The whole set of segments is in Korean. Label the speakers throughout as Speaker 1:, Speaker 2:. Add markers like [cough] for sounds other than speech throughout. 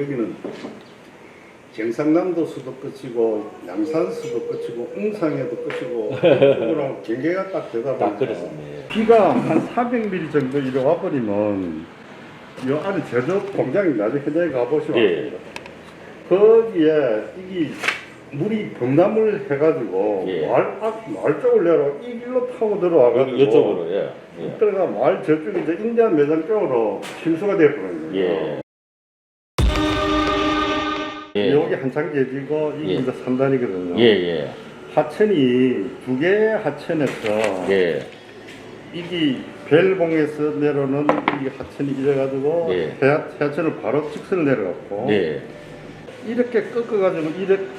Speaker 1: 여기는 경상남도 수도 끝이고 양산 수도 끝이고 웅상에도 끝이고 그거랑 [laughs] 경계가 딱 되다 보니까
Speaker 2: 그렇습니다.
Speaker 1: 비가 한 400mm 정도 이래 와버리면 이 안에 제조 공장이 나중에 현장에 가보시면
Speaker 2: 예.
Speaker 1: 거기에 이게 물이 범람을 해가지고
Speaker 2: 예.
Speaker 1: 말, 앞, 말 쪽을 내려 이 길로 타고 들어와가지고
Speaker 2: 이쪽으로 예. 예.
Speaker 1: 그러가 마을 저쪽에 이제 인디안 매장 쪽으로 침수가 되어버리는 거예요.
Speaker 2: 예. 예.
Speaker 1: 여기 한창 계지고 이게
Speaker 2: 예.
Speaker 1: 이제 3단이거든요.
Speaker 2: 예, 예.
Speaker 1: 하천이 두 개의 하천에서
Speaker 2: 예.
Speaker 1: 이게 벨봉에서 내려오는 이 하천이 이래가지고
Speaker 2: 예.
Speaker 1: 해하, 해하천을 바로 직선을 내려갔고
Speaker 2: 예.
Speaker 1: 이렇게 꺾어가지고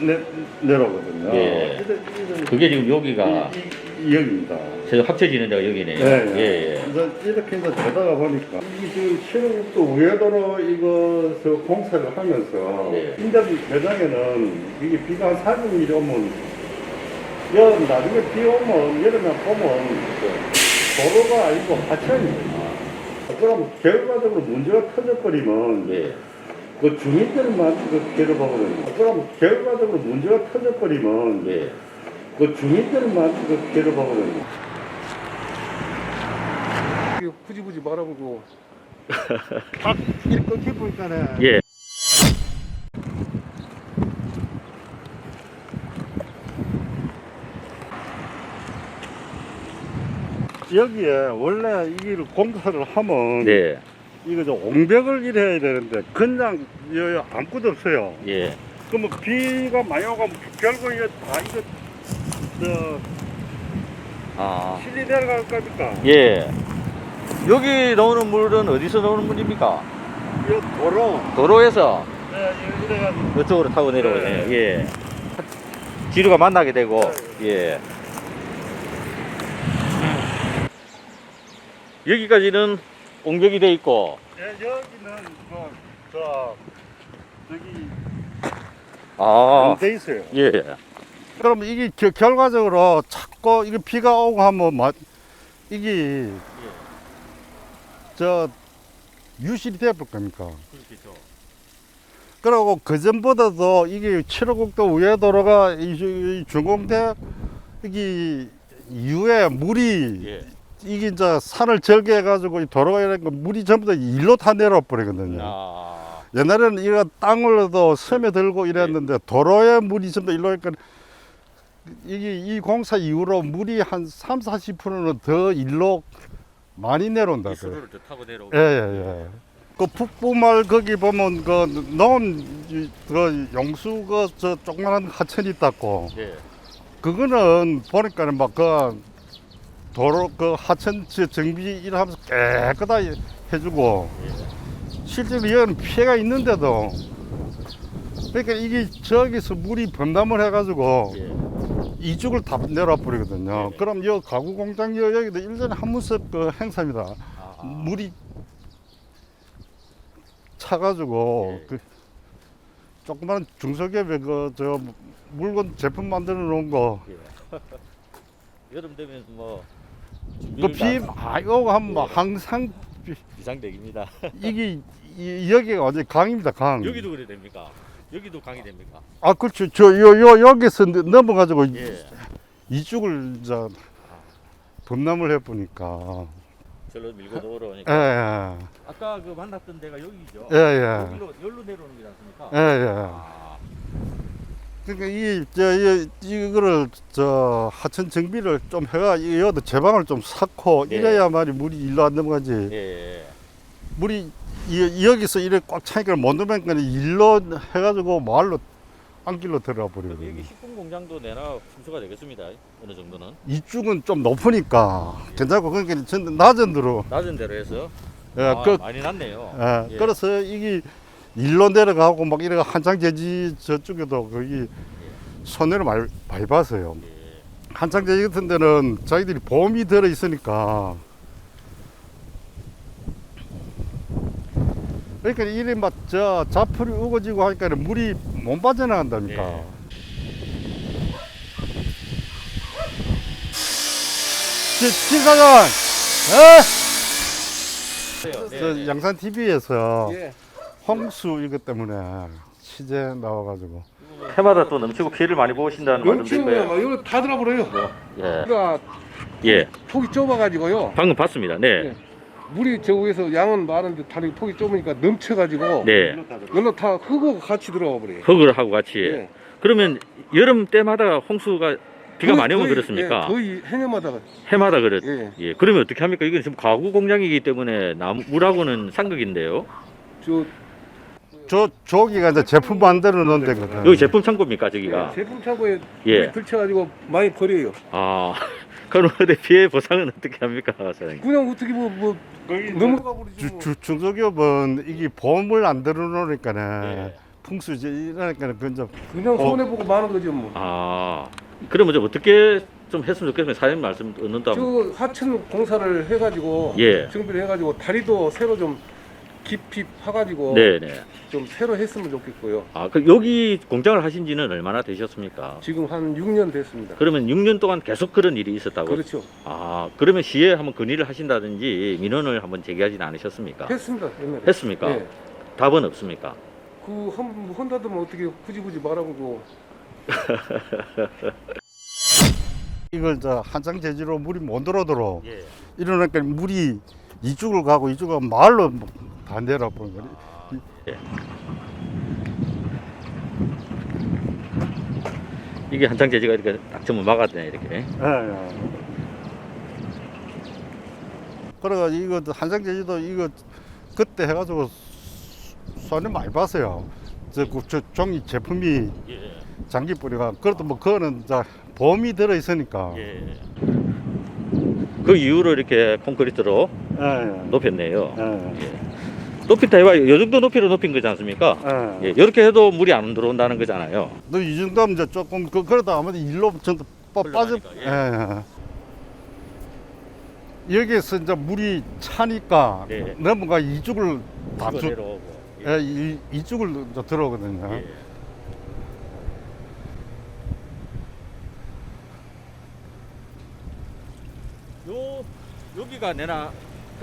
Speaker 1: 내, 내려오거든요.
Speaker 2: 예.
Speaker 1: 이래, 이래,
Speaker 2: 그게 지금 여기가
Speaker 1: 이, 이, 이 여기입니다.
Speaker 2: 저 합쳐지는 데가 여기네요.
Speaker 1: 네,
Speaker 2: 예, 예.
Speaker 1: 이제 이렇게 이제 되다가 보니까 이게 지금 신흥국도 우회도로 이것을 공사를 하면서
Speaker 2: 네.
Speaker 1: 인접 매장에는 이게 비가 한 400mm 오면 여 나중에 비 오면 여름에 보면 도로가 아니고 하천이에요. 그럼 결과적으로 문제가 터져버리면
Speaker 2: 예.
Speaker 1: 그 주민들만 그 보거든요. 그럼 결과적으로 문제가 터져버리면
Speaker 2: 예.
Speaker 1: 그 주민들만 그 보거든요. 굳이 굳이 말아보고 딱 이렇게 깊으니까네.
Speaker 2: 예.
Speaker 1: 여기에 원래 이걸 공사를 하면
Speaker 2: 네.
Speaker 1: 이거 저 옹벽을 이래야 되는데 그냥 여기 아무것도 없어요.
Speaker 2: 예.
Speaker 1: 그러면 비가 많이 오고 결국 이거 다 이거 저
Speaker 2: 아.
Speaker 1: 실리 내려갈 겁니까?
Speaker 2: 예. 여기 나오는 물은 어디서 나오는 물입니까?
Speaker 1: 이 도로
Speaker 2: 도로에서
Speaker 1: 네, 이래가지고
Speaker 2: 이쪽으로 타고 내려오네요. 예. 지루가 만나게 되고, 예. 여기까지는 옹벽이 돼 있고,
Speaker 1: 예, 여기는 뭐 저 저기
Speaker 2: 아,
Speaker 1: 안돼 있어요.
Speaker 2: 예.
Speaker 1: 그럼 이게 겨- 결과적으로 자꾸 이게 비가 오고 하면 마, 이게 저 유실이 돼볼 겁니까?
Speaker 2: 그렇겠죠.
Speaker 1: 그리고 그 전보다도 이게 7호국도 우회도로가 이, 주- 이 중공대 이게 이후에 물이
Speaker 2: 예.
Speaker 1: 이게 이제 산을 절개해 가지고 이 도로가 이런 거 물이 전부 다 일로 다 내려와 버리거든요.
Speaker 2: 아,
Speaker 1: 옛날에는 이거 땅을도 섬에 들고 이랬는데 도로에 물이 전부 일로 오니까 이게 이 공사 이후로 물이 한 3, 40%는 더 일로 많이 내려온다.
Speaker 2: 이. 수로를 더 타고 내려오고.
Speaker 1: 예, 예, 예. 그 북부말 거기 보면 그 논, 이- 그 용수 그저 조그만한 하천이 있다고.
Speaker 2: 예.
Speaker 1: 그거는 보니까는 막그 도로 그 하천 저 정비 일하면서 깨끗하게 해주고 실제로 여기는 피해가 있는데도 그러니까 이게 저기서 물이 범람을 해가지고
Speaker 2: 예.
Speaker 1: 이쪽을 다 내려와 버리거든요.
Speaker 2: 네네.
Speaker 1: 그럼 여 가구 공장 여 여기도 일전에 한 문석 그 행사입니다.
Speaker 2: 아,
Speaker 1: 물이 차가지고
Speaker 2: 예.
Speaker 1: 그 조그만 중소기업에 그 저 물건 제품 만들어 놓은 거
Speaker 2: 예. [laughs] 여름 되면 뭐
Speaker 1: 그비 오고 하면 막
Speaker 2: 예.
Speaker 1: 항상 비-
Speaker 2: 비상대기입니다.
Speaker 1: 이게 이, 여기가 완전 강입니다 강.
Speaker 2: 여기도 그래 됩니까? 여기도 강이 됩니까?
Speaker 1: 아 그렇죠. 저요 요 여기서 너- 넘어가지고
Speaker 2: 예.
Speaker 1: 이쪽을 이제 범람을 해 보니까
Speaker 2: 절로 밀고
Speaker 1: 예,
Speaker 2: 들어오니까.
Speaker 1: 예,
Speaker 2: 아까 그 만났던 데가 여기죠.
Speaker 1: 예, 예,
Speaker 2: 여기로 열로 내려오는 게 않습니까?
Speaker 1: 예, 예.
Speaker 2: 아,
Speaker 1: 그러니까 이, 저, 이, 이거를, 저, 하천 정비를 좀 해가, 이- 여기도 제방을 좀 쌓고,
Speaker 2: 예.
Speaker 1: 이래야만이 물이 일로 안 넘어가지.
Speaker 2: 예.
Speaker 1: 물이, 이, 여기서 이래 꽉 차니까 못 넘으니까 일로 해가지고 마을로, 안길로 들어가
Speaker 2: 그럼 여기. 식품 공장도 내나 침수가 되겠습니다. 어느 정도는
Speaker 1: 이쪽은 좀 높으니까 괜찮고, 그러니까 전 낮은 데로,
Speaker 2: 낮은 데로 해서
Speaker 1: 예,
Speaker 2: 아,
Speaker 1: 그,
Speaker 2: 많이 났네요.
Speaker 1: 예,
Speaker 2: 예.
Speaker 1: 그래서 이게 일로 내려가고 막 이래 한창 제지 저쪽에도 거기 손해를 많이, 많이 봤어요.
Speaker 2: 예.
Speaker 1: 한창 제지 같은 데는 자기들이 보험이 들어 있으니까 그러니까 이리 막저 자풀이 우거지고 하니까 물이 못 빠져나간다니까.
Speaker 2: 예.
Speaker 1: 지, 지사장, 에?
Speaker 2: 그래요. 네,
Speaker 1: 저
Speaker 2: 네.
Speaker 1: 양산 TV에서
Speaker 3: 예.
Speaker 1: 홍수 이것 때문에 시제 나와가지고
Speaker 2: 해마다 또 넘치고 피해를 많이 보신다는 말씀
Speaker 3: 넘치는
Speaker 2: 드릴
Speaker 3: 거야.
Speaker 2: 거예요.
Speaker 3: 이거 다 들어버려요.
Speaker 2: 예.
Speaker 3: 그러니까
Speaker 2: 예.
Speaker 3: 폭이 좁아가지고요.
Speaker 2: 방금 봤습니다. 네.
Speaker 3: 네. 물이 저 위에서 양은 많은데 다리 폭이 좁으니까 넘쳐가지고
Speaker 2: 네.
Speaker 3: 열로 다 흙하고 같이 들어가 버려요.
Speaker 2: 흙을 하고 같이.
Speaker 3: 예.
Speaker 2: 그러면 여름 때마다 홍수가 비가
Speaker 3: 거의-
Speaker 2: 많이 오면
Speaker 3: 거의-
Speaker 2: 그렇습니까?
Speaker 3: 예, 거의 해년마다
Speaker 2: 해마다 그렇.
Speaker 3: 예.
Speaker 2: 예. 그러면 어떻게 합니까? 이건 지금 가구 공장이기 때문에 나무 물하고는 상극인데요.
Speaker 3: 저
Speaker 1: 저 저기가 이제 제품 만드는 데거든.
Speaker 2: 여기 제품 창고입니까, 저기가?
Speaker 3: 예, 제품 창고에
Speaker 2: 예.
Speaker 3: 물이 들쳐가지고 많이 버려요.
Speaker 2: 아. 그럼 어디 피해 보상은 어떻게 합니까, 사장님?
Speaker 3: 그냥 어떻게 뭐, 뭐 넘어가 버리지
Speaker 1: 주,
Speaker 3: 뭐.
Speaker 1: 주, 중소기업은 이게 보험을 안 들어놓으니까는
Speaker 2: 예.
Speaker 1: 풍수지 이러니까는 그저
Speaker 3: 그냥
Speaker 1: 어.
Speaker 3: 손해 보고 마는 거죠 뭐.
Speaker 2: 아. 그러면 좀 어떻게 좀 했으면 좋겠으면 사장님 말씀 얻는다.
Speaker 3: 저 하천 공사를 해가지고
Speaker 2: 예.
Speaker 3: 정비를 해가지고 다리도 새로 좀 깊이 파가지고
Speaker 2: 네네.
Speaker 3: 좀 새로 했으면 좋겠고요.
Speaker 2: 아, 그 여기 공장을 하신 지는 얼마나 되셨습니까?
Speaker 3: 지금 한 6년 됐습니다.
Speaker 2: 그러면 6년 동안 계속 그런 일이 있었다고?
Speaker 3: 그렇죠.
Speaker 2: 아, 그러면 시에 한번 건의를 하신다든지 민원을 한번 제기하진 않으셨습니까?
Speaker 3: 했습니다. 옛날에.
Speaker 2: 했습니까?
Speaker 3: 예.
Speaker 2: 답은 없습니까?
Speaker 3: 그 한 혼자도 어떻게 굳이 굳이 말하고 [laughs]
Speaker 1: 이걸 저 한창 재지로 물이 못 들어들어
Speaker 2: 예.
Speaker 1: 이러니까 물이 이쪽을 가고 이쪽을 마을로 뭐 반대로 보는 거지.
Speaker 2: 예. 이게 한창 제지가 이렇게 딱 전부 막았네 이렇게.
Speaker 1: 예, 예. 그래가지고 이거 한창 재지도 이거 그때 해가지고 손해 많이 봤어요. 저, 그, 저 종이 제품이
Speaker 2: 예.
Speaker 1: 장기 뿌리가 그래도 뭐 그거는 자 보험이 들어 있으니까.
Speaker 2: 예. 그 이후로 이렇게 콘크리트로
Speaker 1: 예, 예.
Speaker 2: 높였네요.
Speaker 1: 예,
Speaker 2: 예. 높이 다 해봐요. 요 정도 높이로 높인 거지 않습니까?
Speaker 1: 예.
Speaker 2: 예. 이렇게 해도 물이 안 들어온다는 거잖아요.
Speaker 1: 너이 정도면 이제 조금 그 그러다 아무래도 일로 전부 빠- 빠져. 예. 예. 여기에서 이제 물이 차니까
Speaker 2: 예.
Speaker 1: 넘어가 이쪽을 다 주,
Speaker 2: 내려오고.
Speaker 1: 예, 이, 이쪽을 이제 들어오거든요.
Speaker 2: 예. 요 여기가 내나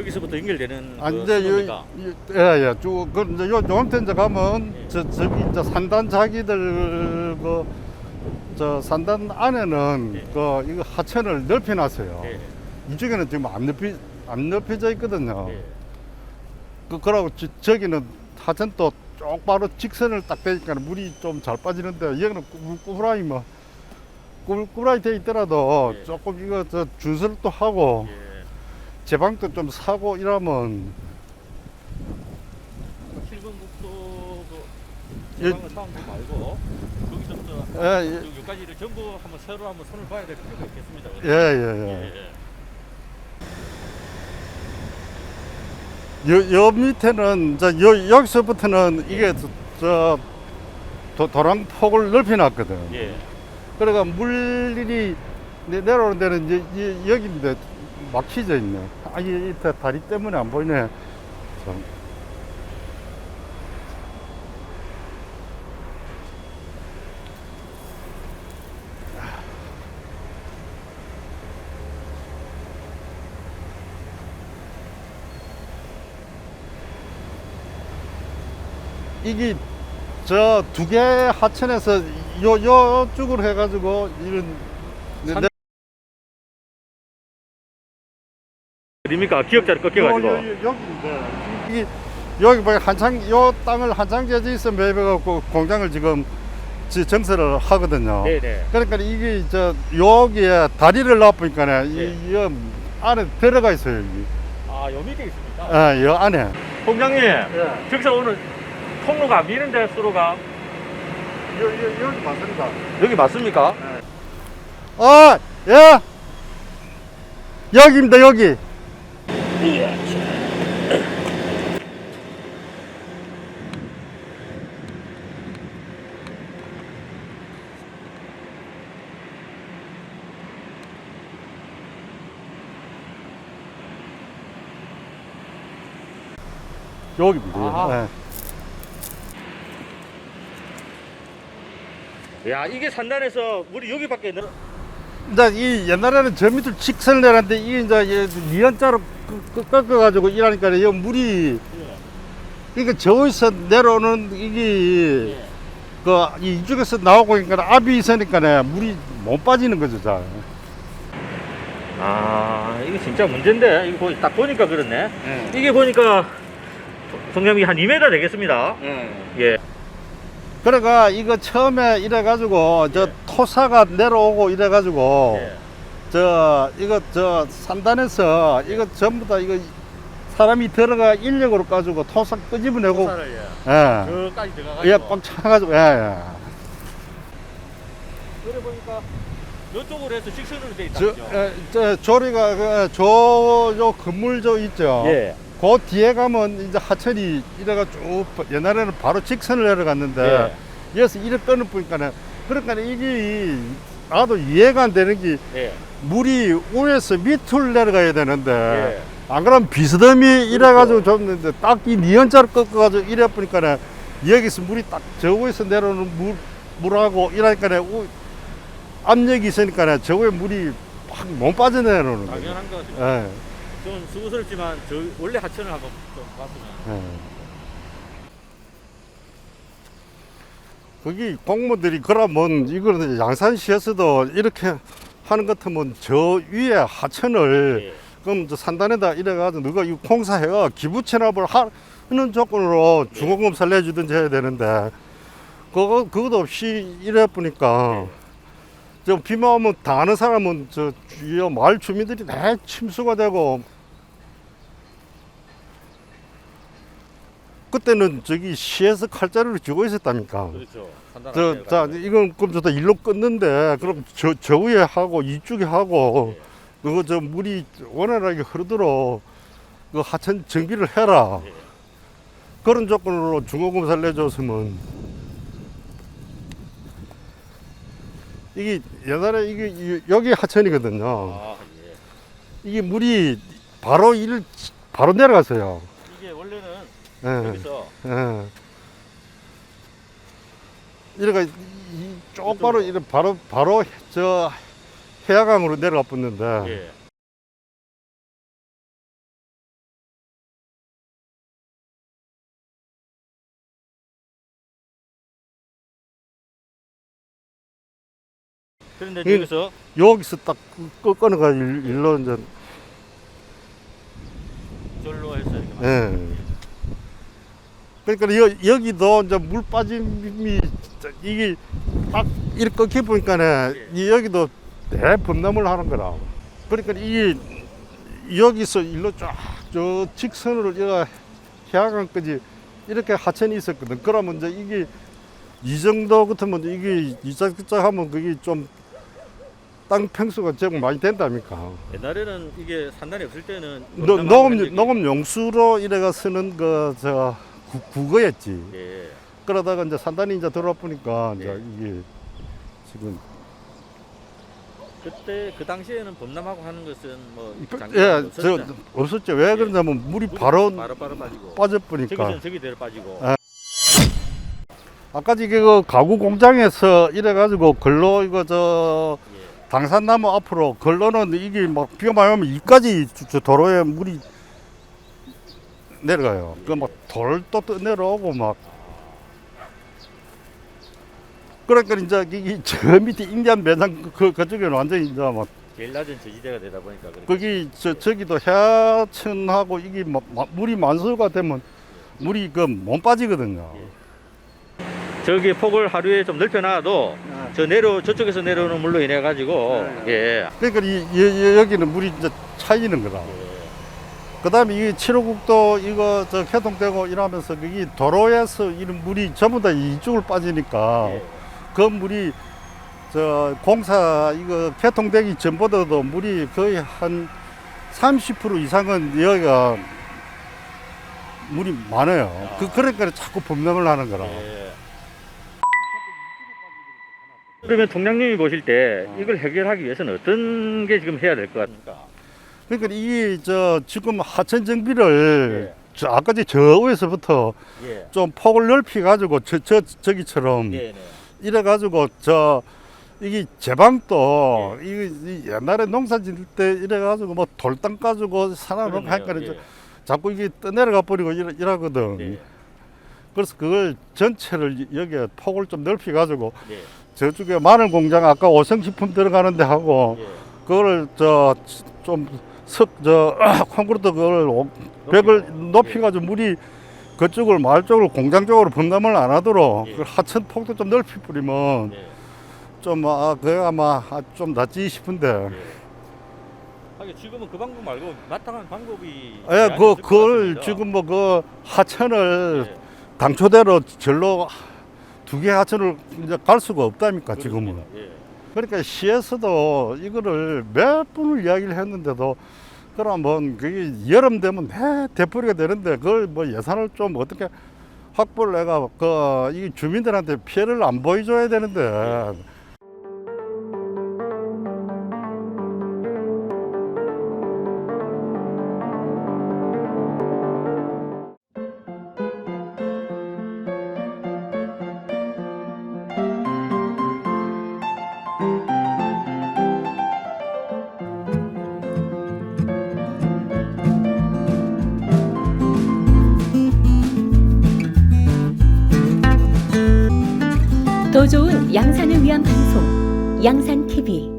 Speaker 2: 거기서부터 연결되는
Speaker 1: 아,
Speaker 2: 그
Speaker 1: 이제? 요, 요- 예, 예, 쭉, 그, 이제 요, 요한테 이제 가면,
Speaker 2: 예.
Speaker 1: 저, 저기, 이제 산단 자기들, 그, 저, 산단 안에는,
Speaker 2: 예.
Speaker 1: 그, 이거 하천을 넓혀놨어요.
Speaker 2: 예.
Speaker 1: 이쪽에는 지금 안 넓히, 안 넓혀져 있거든요.
Speaker 2: 예.
Speaker 1: 그, 그러고 저, 저기는 하천 또 쪽바로 직선을 딱 되니까 물이 좀 잘 빠지는데, 여기는 꾸꾸라이 뭐, 꾸꾸라이 돼 있더라도
Speaker 2: 예.
Speaker 1: 조금 이거 저 준설을 또 하고,
Speaker 2: 예.
Speaker 1: 제방도 좀 사고 이러면,
Speaker 2: 실건국도 그
Speaker 1: 예.
Speaker 2: 제방을 사온 거 말고 거기서부터
Speaker 1: 예, 예.
Speaker 2: 여기까지를 전부 한번 새로 한번 손을 봐야 될 필요가 있겠습니다.
Speaker 1: 예, 예, 예.
Speaker 2: 예.
Speaker 1: 여, 여 밑에는 저 여, 여기서부터는 이게 저, 저 도, 도랑 폭을 넓혀 놨거든.
Speaker 2: 예.
Speaker 1: 그러니까 물이 내- 내려오는 데는 이제 이- 여기인데 막히져 있네. 아, 이, 다리 때문에 안 보이네. 참. 이게 저 두 개 하천에서 요 요쪽으로 해가지고 이런
Speaker 2: 어딥니까? 기억자를 꺾여가지고.
Speaker 1: 요, 요, 요, 여기인데 이게 여기 뭐 한창 요 땅을 한창 제지에서 매매갖고 공장을 지금 지- 정설을 하거든요.
Speaker 2: 네네.
Speaker 1: 그러니까 이게 저 여기에 다리를 놔보니까
Speaker 2: 예.
Speaker 1: 이, 이 안에 들어가 있어요. 여기.
Speaker 2: 아, 요 밑에 있습니까?
Speaker 1: 아, 요 안에.
Speaker 2: 공장님,
Speaker 1: 예.
Speaker 2: 저기서 오늘 통로가 안 미는데 수로가
Speaker 1: 여, 여, 여기 맞습니다.
Speaker 2: 여기 맞습니까?
Speaker 1: 아, 예. 여기입니다, 여기. 여기입니다.
Speaker 2: 아.
Speaker 1: 예.
Speaker 2: 야, 이게 산단에서 물이 여기밖에 늘
Speaker 1: 이제 이 옛날에는 저 밑을 직선을 내놨는데 이게 이제 니은자로 꺾어가지고 이러니까 이 물이 그러니까 저기서 내려오는 이게 그 이쪽에서 나오고 있으니까 압이 있으니까 물이 못 빠지는 거죠, 잘.
Speaker 2: 아 이거 진짜 문제인데 이거 보- 딱 보니까 그렇네 이게 보니까 성경이 한 2m 되겠습니다 예
Speaker 1: 그러니까 이거 처음에 이래가지고 저
Speaker 2: 예.
Speaker 1: 토사가 내려오고 이래가지고
Speaker 2: 예.
Speaker 1: 저 이거 저 산단에서 이거 전부 다 이거 사람이 들어가 인력으로 가지고 토사 끄집어내고
Speaker 2: 토사를 예.
Speaker 1: 예.
Speaker 2: 저까지 들어가가지고
Speaker 1: 예, 꽉 차가지고 예, 예.
Speaker 2: 그래 보니까 이쪽으로 해서 직선으로 돼 있다
Speaker 1: 저? 에, 저 조리가 그, 저, 저 건물 저 있죠.
Speaker 2: 예.
Speaker 1: 그 뒤에 가면 이제 하천이 이래가 쭉 옛날에는 바로 직선을 내려갔는데 여기서 이래 끊어 보니까는 그러니까 이게 나도 이해가 안 되는 게
Speaker 2: 예.
Speaker 1: 물이 위에서 밑으로 내려가야 되는데
Speaker 2: 예.
Speaker 1: 안 그러면 비스듬히 이래가지고 줬는데 딱 이 니은자를 꺾어가지고 이래 보니까는 여기서 물이 딱 저 위에서 내려오는 물, 물하고 이러니까는 우- 압력이 있으니까는 저 위에 물이 확 못 빠져내려오는 거예요.
Speaker 2: 당연한 것 같습니다.
Speaker 1: 예.
Speaker 2: 좀 수고스럽지만 저 원래 하천을 한번 좀 봤으면
Speaker 1: 예. 거기 공무들이 그러면 이거는 양산시에서도 이렇게 하는 것 같으면 저 위에 하천을
Speaker 2: 예.
Speaker 1: 그럼 저 산단에다 이래가지고 누가 이 공사해가 기부 체납을 하는 조건으로 중공검사를 내주든지 해야 되는데 그거 그것도 없이 이래 보니까 저 비만 오면 당하는 사람은 저 주위에 마을 주민들이 다 침수가 되고 그때는 저기 시에서 칼자루를 쥐고 있었답니까?
Speaker 2: 그렇죠.
Speaker 1: 저, 자, 이건 그럼 저다 일로 끊는데, 그럼 저, 저 위에 하고, 이쪽에 하고, 그거 저 물이 원활하게 흐르도록 그 하천 정비를 해라.
Speaker 2: 예.
Speaker 1: 그런 조건으로 중공검사를 내줬으면, 이게 옛날에 이게 이- 여기 하천이거든요.
Speaker 2: 아, 예.
Speaker 1: 이게 물이 바로 일, 바로 내려갔어요. 예.
Speaker 2: 여기서
Speaker 1: 예. 이래가 이- 이 쪽바로 이래 바로 바로 저 해야강으로 내려가 붙는데
Speaker 2: 예. 그런데
Speaker 1: 그-
Speaker 2: 여기서
Speaker 1: 여기서 딱 끊- 끊어가 일- 일로 이제
Speaker 2: 절로 해서 이렇게 막-
Speaker 1: 예. 그러니까 여, 여기도 이제 물 빠짐이 이게 딱 이렇게 끊기 보니까는 이 여기도 대범람을 하는 거라. 그러니까 이게 여기서 일로 쫙 저 직선으로 이가 해안강까지 이렇게 하천이 있었거든. 그러면 이제 이게 이 정도 같으면 이게 이짝저짝 하면 그게 좀 땅 평수가 제법 많이 된다니까.
Speaker 2: 옛날에는 이게 산단이 없을 때는 적이-
Speaker 1: 녹음 용수로 이래가 쓰는 그 저 국어였지.
Speaker 2: 예.
Speaker 1: 그러다가 이제 산단이 이제 들어와 보니까 이제
Speaker 2: 예.
Speaker 1: 이게 지금
Speaker 2: 그때 그 당시에는 범람하고 하는 것은 뭐
Speaker 1: 예, 저 없었죠. 왜 그러냐면 물이 바로
Speaker 2: 바로 바로 빠지고
Speaker 1: 빠져
Speaker 2: 저기서는
Speaker 1: 버리니까.
Speaker 2: 저기대로 빠지고
Speaker 1: 아. 아까 이게 그 가구 공장에서 이래 가지고 걸로 이거 저
Speaker 2: 예.
Speaker 1: 당산나무 앞으로 걸로는 이게 막 비가 많이 오면 이까지 저- 저 도로에 물이 내려가요. 그막 돌도 또 내려오고 막. 그러니까 이제 이게 저 밑에 인디안 매장 그 그쪽에는 완전히 이제 막
Speaker 2: 제일 낮은 저지대가 되다 보니까
Speaker 1: 거기 저 저기도 해천하고 이게 막- 막 물이 만수가 되면 물이 그 못 빠지거든요.
Speaker 2: 저기 폭을 하루에 좀 넓혀놔도 저 내려 저쪽에서 내려오는 물로 인해 가지고 예.
Speaker 1: 그러니까 이, 이- 여기는 물이 이제 차이는 거라. 그다음에 이 7호국도 이거 저 개통되고 이러면서 거기 도로에서 이런 물이 전부 다 이쪽으로 빠지니까
Speaker 2: 예.
Speaker 1: 그 물이 저 공사 이거 개통되기 전보다도 물이 거의 한 30% 이상은 여기가 물이 많아요. 그 그러니까 자꾸 범람을 하는 거라.
Speaker 2: 예. 그러면 통장님이 보실 때 이걸 해결하기 위해서는 어떤 게 지금 해야 될 것 같습니까?
Speaker 1: 그러니까 이게 저 지금 하천 정비를
Speaker 2: 예.
Speaker 1: 저 아까 저 위에서부터
Speaker 2: 예.
Speaker 1: 좀 폭을 넓히 가지고 저, 저 저기처럼
Speaker 2: 네, 네.
Speaker 1: 이래 가지고 저 이게 제방도 이게 이 옛날에 농사 지을 때 이래 가지고 뭐 돌땅 가지고 사람을
Speaker 2: 그러네요.
Speaker 1: 하니까
Speaker 2: 예.
Speaker 1: 자꾸 이게 떠내려가 버리고 이러, 이러거든.
Speaker 2: 네.
Speaker 1: 그래서 그걸 전체를 여기에 폭을 좀 넓혀 가지고
Speaker 2: 예.
Speaker 1: 저쪽에 마늘 공장 아까 오성식품 들어가는데 하고
Speaker 2: 예.
Speaker 1: 그걸 저좀 석저 콘크리트 그걸 오- 벽을 높이 가지고 물이 그쪽을 마을 쪽으로 공장 쪽으로 분담을 안 하도록
Speaker 2: 예.
Speaker 1: 그 하천 폭도 좀 넓히 뿌리면
Speaker 2: 예.
Speaker 1: 좀 아, 그게 아마 좀 낫지 싶은데
Speaker 2: 예. 하긴 지금은 그 방법 말고 마땅한 방법이
Speaker 1: 예, 그 그걸. 지금 뭐 그 하천을
Speaker 2: 예.
Speaker 1: 당초대로 절로 두 개 하천을 이제 갈 수가 없다니까 지금은.
Speaker 2: 그렇습니다. 예.
Speaker 1: 그러니까 시에서도 이거를 몇 번을 이야기를 했는데도 그러면 그게 여름 되면 내 대풀이가 되는데 그걸 뭐 예산을 좀 어떻게 확보를 해가 그 이 주민들한테 피해를 안 보여줘야 되는데
Speaker 4: 양산을 위한 방송 양산 TV